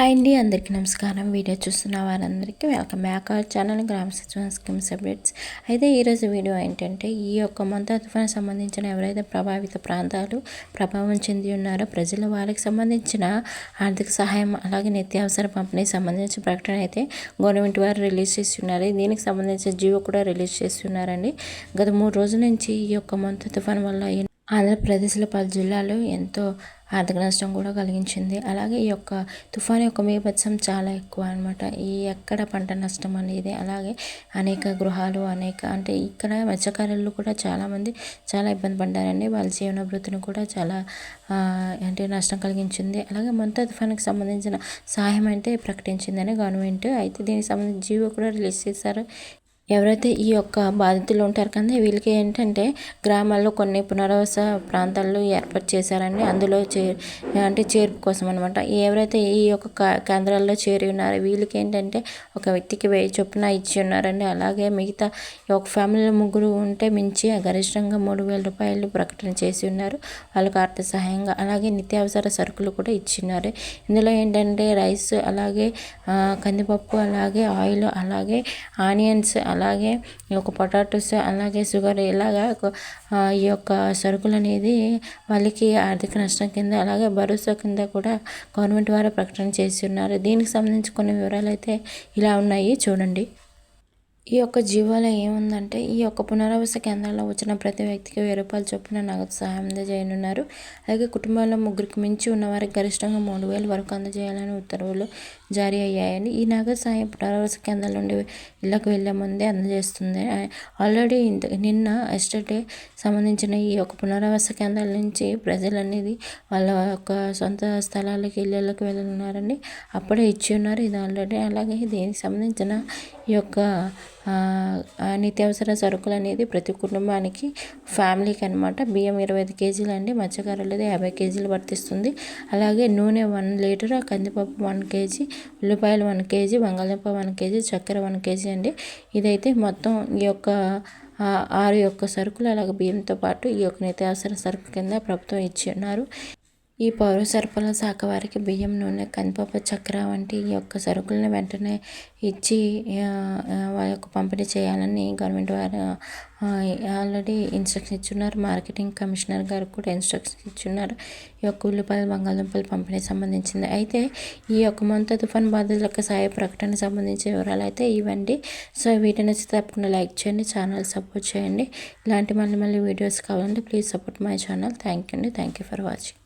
Hi అండి అందరికీ నమస్కారం. వీడియో చూస్తున్న వారందరికీ వెల్కమ్ బ్యాక్. అవర్ ఛానల్ గ్రామ సచివ స్కీమ్స్ అప్డేట్స్. అయితే ఈరోజు వీడియో ఏంటంటే ఈ యొక్క మంత తుఫాను సంబంధించిన ఎవరైతే ప్రభావిత ప్రాంతాలు ప్రభావం చెంది ఉన్నారో ప్రజలు వారికి సంబంధించిన ఆర్థిక సహాయం అలాగే నిత్యావసర పంపిణీ సంబంధించిన ప్రకటన అయితే గవర్నమెంట్ వారు రిలీజ్ చేసి ఉన్నారు దీనికి సంబంధించిన జీవో కూడా రిలీజ్ చేస్తున్నారండి. గత మూడు రోజుల నుంచి ఈ యొక్క మంత తుఫాను వల్ల ఆంధ్రప్రదేశ్లో పలు జిల్లాలు ఎంతో ఆర్థిక నష్టం కూడా కలిగించింది. అలాగే ఈ యొక్క తుఫాన్ యొక్క బీభత్సం చాలా ఎక్కువ అనమాట ఈ ఎక్కడ పంట నష్టం అనేది అలాగే అనేక గృహాలు అనేక అంటే ఇక్కడ మత్స్యకారులు కూడా చాలామంది చాలా ఇబ్బంది పడ్డారండి. వాళ్ళ జీవనభృతిని కూడా చాలా అంటే నష్టం కలిగించింది. అలాగే మొత్తం తుఫాన్కి సంబంధించిన సహాయం అయితే ప్రకటించిందని గవర్నమెంట్ అయితే దీనికి సంబంధించి జీవో కూడా రిలీజ్ చేశారు. ఎవరైతే ఈ యొక్క బాధితులు ఉంటారు కదా వీళ్ళకి ఏంటంటే గ్రామాల్లో కొన్ని పునరావాస ప్రాంతాల్లో ఏర్పాటు చేశారండి. అందులో చే అంటే చేర్పు కోసం అనమాట ఎవరైతే ఈ యొక్క కేంద్రాల్లో చేరి ఉన్నారో వీళ్ళకి ఏంటంటే ఒక వ్యక్తికి వెయ్యి చొప్పున ఇచ్చి ఉన్నారండి. అలాగే మిగతా ఒక ఫ్యామిలీలో ముగ్గురు ఉంటే మించి గరిష్టంగా మూడు వేల రూపాయలు ప్రకటన చేసి ఉన్నారు. వాళ్ళకి ఆర్థిక సహాయంగా అలాగే నిత్యావసర సరుకులు కూడా ఇచ్చిన్నారు ఇందులో ఏంటంటే రైస్ అలాగే కందిపప్పు అలాగే ఆయిల్ అలాగే ఆనియన్స్ అలాగే ఈ యొక్క పొటాటోస్ అలాగే షుగర్ ఇలాగా ఈ యొక్క సరుకులు అనేది వాళ్ళకి ఆర్థిక నష్టం కింద అలాగే భరోసా కింద కూడా గవర్నమెంట్ వారు ప్రకటన చేసి ఉన్నారు దీనికి సంబంధించి కొన్ని వివరాలు అయితే ఇలా ఉన్నాయి. చూడండి. ఈ యొక్క జీవోలో ఏముందంటే ఈ యొక్క పునరావాస కేంద్రాల్లో వచ్చిన ప్రతి వ్యక్తికి వెయ్యి రూపాయలు చొప్పున నగదు సహాయం అందజేయనున్నారు. అలాగే కుటుంబంలో ముగ్గురికి మించి ఉన్నవారికి గరిష్టంగా మూడు వేల వరకు అందజేయాలని ఉత్తర్వులు జారీ అయ్యాయని ఈ నగదు సహాయం పునరావాస కేంద్రాల నుండి ఇళ్ళకు వెళ్ళే ముందే అందజేస్తుంది. ఆల్రెడీ నిన్న ఎస్టర్డే సంబంధించిన ఈ యొక్క పునరావాస కేంద్రాల నుంచి ప్రజలు అనేది వాళ్ళ యొక్క సొంత స్థలాలకి ఇళ్ళకి వెళ్ళనున్నారని అప్పుడే ఇచ్చి ఉన్నారు ఇది ఆల్రెడీ అలాగే దీనికి సంబంధించిన ఈ యొక్క నిత్యావసర సరుకులు అనేది ప్రతి కుటుంబానికి ఫ్యామిలీకి అనమాట బియ్యం ఇరవై ఐదు కేజీలు అండి మత్స్యకారులది యాభై కేజీలు వర్తిస్తుంది. అలాగే నూనె వన్ లీటర్ కందిపప్పు వన్ కేజీ ఉల్లిపాయలు వన్ కేజీ బంగాళదుంప వన్ కేజీ చక్కెర వన్ కేజీ అండి. ఇదైతే మొత్తం ఈ యొక్క ఆరు యొక్క సరుకులు అలాగే బియ్యంతో పాటు ఈ యొక్క నిత్యావసర సరుకు కింద ప్రభుత్వం ఇచ్చి ఉన్నారు. ఈ పౌర సరఫరాల శాఖ వారికి బియ్యం నూనె కందిపప్పు చక్కెర వంటి ఈ యొక్క సరుకులను వెంటనే ఇచ్చి వారి యొక్క పంపిణీ చేయాలని గవర్నమెంట్ వారు ఆల్రెడీ ఇన్స్ట్రక్షన్ ఇచ్చున్నారు. మార్కెటింగ్ కమిషనర్ గారు కూడా ఇన్స్ట్రక్షన్ ఇచ్చున్నారు. ఈ యొక్క ఉల్లిపాయలు బంగాళదుంపలు పంపిణీ సంబంధించింది. అయితే ఈ యొక్క మంత తుఫాన్ బాధితులకు సాయ ప్రకటన సంబంధించిన వివరాలు అయితే ఇవ్వండి. సో వీటిని తప్పకుండా లైక్ చేయండి ఛానల్ సపోర్ట్ చేయండి. ఇలాంటి మళ్ళీ మళ్ళీ వీడియోస్ కావాలంటే please support my channel. Thank you అండి. Thank you for watching.